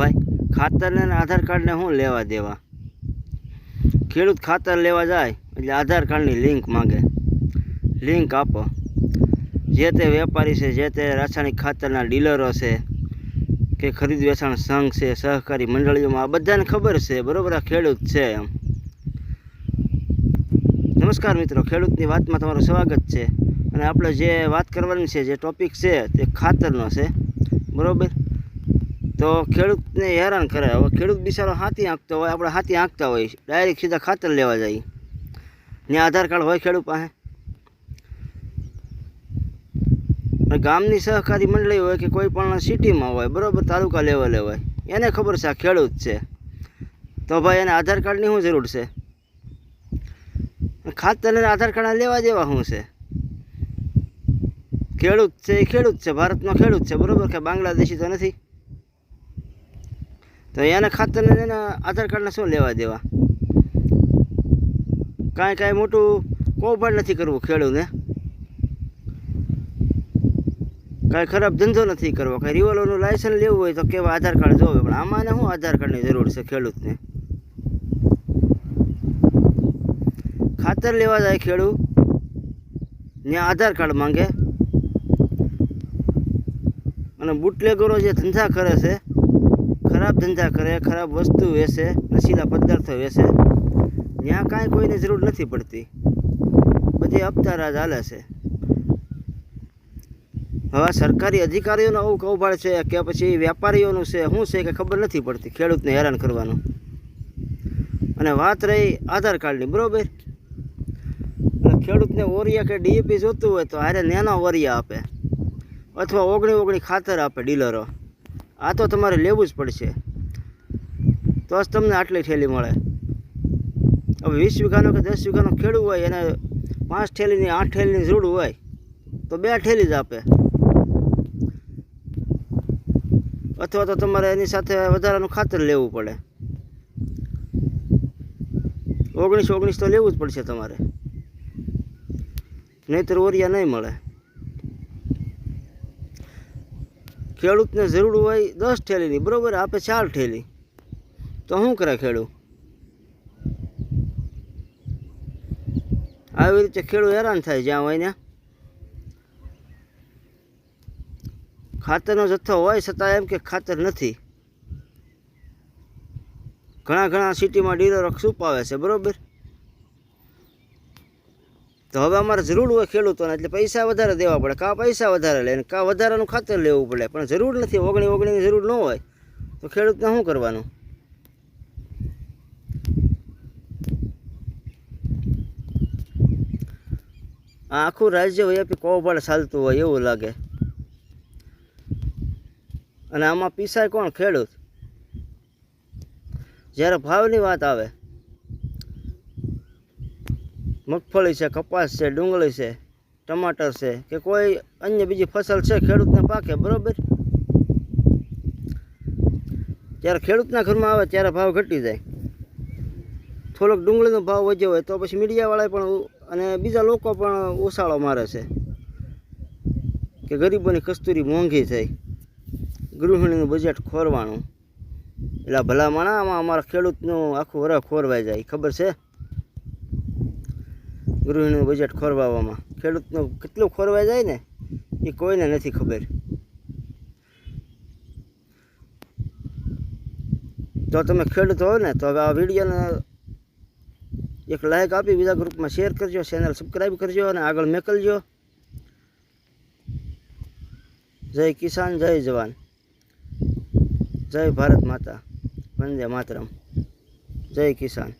ભાઈ, ખાતરને આધાર કાર્ડને શું લેવા દેવા? ખેડૂત ખાતર લેવા જાય, એટલે આધાર કાર્ડની લિંક માગે. લિંક આપો. જે તે વેપારી છે, જે તે રાસાયણિક ખાતરના ડીલરો છે, કે ખરીદ વેચાણ સંઘ છે, સહકારી મંડળીઓમાં, આ બધાને ખબર છે, બરાબર? આ ખેડૂત છે એમ. નમસ્કાર મિત્રો, ખેડૂતની વાતમાં તમારું સ્વાગત છે. અને આપણે જે વાત કરવાની છે, જે ટોપિક છે, તે ખાતરનો છે. બરાબર? તો ખેડૂતને હેરાન કરે. હવે ખેડૂત બિચારો હાથી આંકતો હોય, આપણે હાથી આંકતા હોય, ડાયરેક્ટ સીધા ખાતર લેવા જઈ ત્યાં આધાર કાર્ડ હોય ખેડૂત પાસે. ગામની સહકારી મંડળી હોય કે કોઈ પણ સિટીમાં હોય, બરાબર તાલુકા લેવલે હોય, એને ખબર છે આ ખેડૂત છે. તો ભાઈ એને આધાર કાર્ડની શું જરૂર છે? ખાતર અને આધાર કાર્ડ લેવા દેવા શું છે? ખેડૂત છે એ ખેડૂત છે, ભારતનો ખેડૂત છે, બરાબર કે બાંગ્લાદેશી તો નથી? તો એના ખાતરને એના આધાર કાર્ડને શું લેવા દેવા? કાંઈ કાંઈ મોટું કૌભાંડ નથી કરવું ખેડૂતને કાંઈ ખરાબ ધંધો નથી કરવો. કાંઈ રિવોલ્વરનું લાયસન્સ લેવું હોય તો કેવા આધાર કાર્ડ જોવે? પણ આમાં શું આધાર કાર્ડની જરૂર છે ખેડૂતને? ખાતર લેવા જાય ખેડૂત ત્યાં આધાર કાર્ડ માંગે. અને બુટલેગરો જે ધંધા કરે છે ખરાબ ધંધા કરે, ખરાબ વસ્તુ વેચે, નશીલા પદાર્થો વેચે ત્યાં કાંઈ કોઈની જરૂર નથી પડતી. બધી હપ્તારાજ હાલે છે. હવે સરકારી અધિકારીઓનું આવું કૌભાળ છે કે પછી વેપારીઓનું છે, શું છે કે ખબર નથી પડતી ખેડૂતને હેરાન કરવાનું. અને વાત રહી આધાર કાર્ડની, બરાબર? અને ખેડૂતને ઓરિયા કે ડીએપી જોતું હોય તો હારે નેનો ઓરિયા આપે. અથવા ઓગણી ઓગણી ખાતર આપે ડીલરો. આ તો તમારે લેવું જ પડશે. તો જ તમને આટલી થેલી મળે. હવે વીસ વીઘાનો કે દસ વીઘાનો ખેડૂત હોય, એને પાંચ થેલીની, આઠ થેલીની જરૂર હોય, તો બે થેલી જ આપે. અથવા તો તમારે એની સાથે વધારાનું ખાતર લેવું પડે. ઓગણીસ ઓગણીસ તો લેવું જ પડશે તમારે. નહીંતર ઓરિયા નહીં મળે. ખેડૂતને જરૂર હોય દસ ઠેલીની બરાબર? આપે ચાર ઠેલી તો શું કરે ખેડૂત? આવી રીતે ખેડૂત હેરાન થાય જ્યાં હોય ને ખાતરનો જથ્થો હોય છતાં એમ કે ખાતર નથી. ઘણા ઘણા સિટીમાં ડીલરો છુપાવે છે, બરાબર? તો હવે અમારે જરૂર હોય ખેડૂતોને, એટલે પૈસા વધારે દેવા પડે. કાં પૈસા વધારે લે કાં વધારાનું ખાતર લેવું પડે, પણ જરૂર નથી, ઓગણી ઓગણીની જરૂર ન હોય, તો ખેડૂતને શું કરવાનું? આ આખું રાજ્ય વ્યાપી કોભાડ ચાલતું હોય એવું લાગે. અને આમાં પીસાય કોણ? ખેડૂત. જ્યારે ભાવની વાત આવે મગફળી છે, કપાસ છે, ડુંગળી છે, ટમાટર છે, કે કોઈ અન્ય બીજી ફસલ છે ખેડૂતને પાકે, બરાબર? જ્યારે ખેડૂતના ઘરમાં આવે ત્યારે ભાવ ઘટી જાય. થોડોક ડુંગળીનો ભાવ વધ્યો હોય તો પછી મીડિયાવાળા પણ અને બીજા લોકો પણ ઉછાળો મારે છે, કે ગરીબોની કસ્તુરી મોંઘી થઈ. ગૃહિણીનું બજેટ ખોરવાનું. એટલે ભલા આમાં અમારા ખેડૂતનું આખું વર ખોરવાઈ જાય ખબર છે? ગૃહિણીનું બજેટ ખોરવામાં ખેડૂતનું કેટલું ખોરવાઈ જાય ને, એ કોઈને નથી ખબર. જો તમે ખેડૂત હો ને, તો હવે આ વિડીયોને એક લાઈક આપી, બીજા ગ્રુપમાં શેર કરજો ચેનલ સબસ્ક્રાઈબ કરજો અને આગળ મોકલજો. જય કિસાન, જય જવાન. જય ભારત માતા. વંદે માતરમ. જય કિસાન.